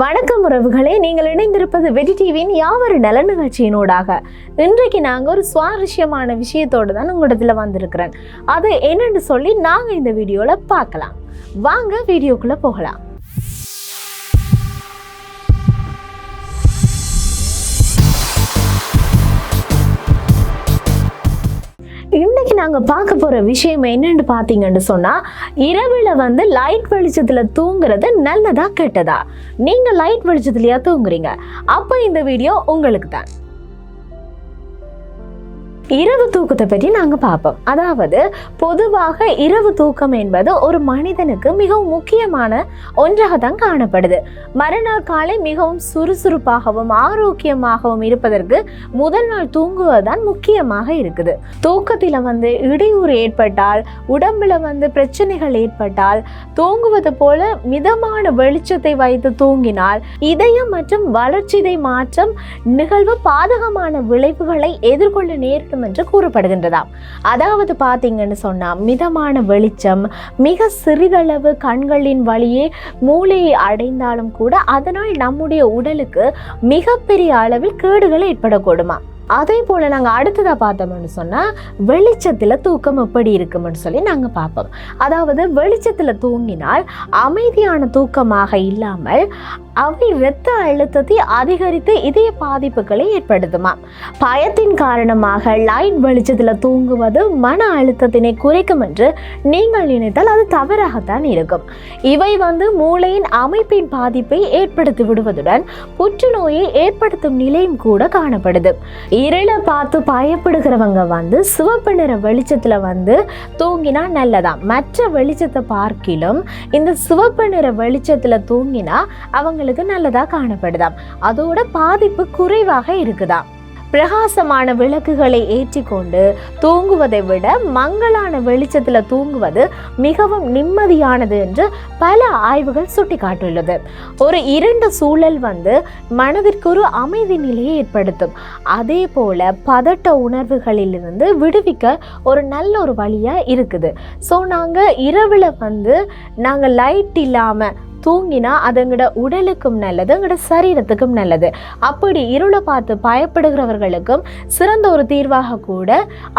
வணக்கம் உறவுகளே நீங்கள் இணைந்திருப்பது வெடி டிவியின் யாவரு நல நிகழ்ச்சியினூடாக. இன்றைக்கு நாங்கள் ஒரு சுவாரஸ்யமான விஷயத்தோடு தான் உங்களிடத்தில் வந்திருக்கிறேன். அது என்னன்னு சொல்லி நாங்கள் இந்த வீடியோவில் பார்க்கலாம். வாங்க வீடியோக்குள்ளே போகலாம். நாங்கள் பார்க்க போகிற விஷயம் என்னன்னு பார்த்தீங்கன்னு சொன்னால் இரவில் வந்து லைட் வெளிச்சத்தில் தூங்குறது நல்லதா கெட்டதா? நீங்கள் லைட் வெளிச்சத்துலையா தூங்குறீங்க? அப்போ இந்த வீடியோ உங்களுக்கு தான். இரவு தூக்கத்தை பற்றி நாங்கள் பார்ப்போம். அதாவது பொதுவாக இரவு தூக்கம் என்பது ஒரு மனிதனுக்கு மிகவும் முக்கியமான ஒன்றாக தான் காணப்படுது. மறுநாள் காலை மிகவும் சுறுசுறுப்பாகவும் ஆரோக்கியமாகவும் இருப்பதற்கு முதல் நாள் தூங்குவதுதான் முக்கியமாக இருக்குது. தூக்கத்தில் வந்து இடையூறு ஏற்பட்டால் உடம்புல வந்து பிரச்சனைகள் ஏற்பட்டால் தூங்குவது போல மிதமான வெளிச்சத்தை வைத்து தூங்கினால் இதயம் மற்றும் வளர்ச்சிதை மாற்றம் நிகழ்வு பாதகமான விளைவுகளை எதிர்கொள்ள நேரிடும் என்று கூறப்படுகின்றதாம். அதாவது பார்த்தீங்கன்னு சொன்னா மிதமான வெளிச்சம் மிக சிறிதளவு கண்களின் வழியே மூளையை அடைந்தாலும் கூட அதனால் நம்முடைய உடலுக்கு மிகப்பெரிய அளவில் கேடுகள் ஏற்படக்கூடுமா அதே போல் நாங்கள் அடுத்ததாக பார்த்தோம்னு சொன்னால் வெளிச்சத்தில் தூக்கம் எப்படி இருக்கும்னு சொல்லி நாங்கள் பார்ப்போம். அதாவது வெளிச்சத்தில் தூங்கினால் அமைதியான தூக்கமாக இல்லாமல் அவை இரத்த அழுத்தத்தை அதிகரித்து இதய பாதிப்புகளை ஏற்படுத்துமா? பயத்தின் காரணமாக லைட் வெளிச்சத்தில் தூங்குவது மன அழுத்தத்தினை குறைக்கும் என்று நீங்கள் நினைத்தால் அது தவறாகத்தான் இருக்கும். இவை வந்து மூளையின் அமைப்பின் பாதிப்பை ஏற்படுத்தி விடுவதுடன் புற்றுநோயை ஏற்படுத்தும் நிலையும் கூட காணப்படுது. இருளை பார்த்து பயப்படுகிறவங்க வந்து சிவப்பு நிற வெளிச்சத்தில் வந்து தூங்கினா நல்லதாம். மற்ற வெளிச்சத்தை பார்க்கிலும் இந்த சிவப்பு நிற வெளிச்சத்தில் தூங்கினா அவங்களுக்கு நல்லதாக காணப்படுதாம். அதோட பாதிப்பு குறைவாக இருக்குதாம். பிரகாசமான விளக்குகளை ஏற்றிக்கொண்டு தூங்குவதை விட மங்களான வெளிச்சத்தில் தூங்குவது மிகவும் நிம்மதியானது என்று பல ஆய்வுகள் சுட்டிக்காட்டியுள்ளது. ஒரு இரண்டு சூழல் வந்து மனதிற்கு ஒரு அமைதி நிலையை ஏற்படுத்தும். அதே போல பதட்ட உணர்வுகளிலிருந்து விடுவிக்க ஒரு நல்ல ஒரு வழியாக இருக்குது. ஸோ நாங்கள் இரவில் வந்து நாங்கள் லைட் இல்லாமல் தூங்கினா அது எங்களோட உடலுக்கும் நல்லது எங்களோட சரீரத்துக்கும் நல்லது. அப்படி இருளை பார்த்து பயப்படுகிறவர்களுக்கும் சிறந்த ஒரு தீர்வாக கூட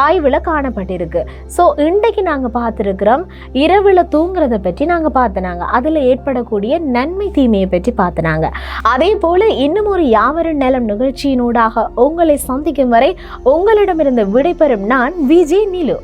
ஆய்வில் காணப்பட்டிருக்கு. ஸோ இன்றைக்கு நாங்கள் பார்த்துருக்குறோம் இரவில் தூங்குறதை பற்றி நாங்கள் பார்த்தனாங்க. அதில் ஏற்படக்கூடிய நன்மை தீமையை பற்றி பார்த்தனாங்க. அதே போல் இன்னும் ஒரு யாவரும் நலம் நிகழ்ச்சியினூடாக உங்களை சந்திக்கும் வரை உங்களிடமிருந்து விடைபெறும் நான் விஜய் நிலு.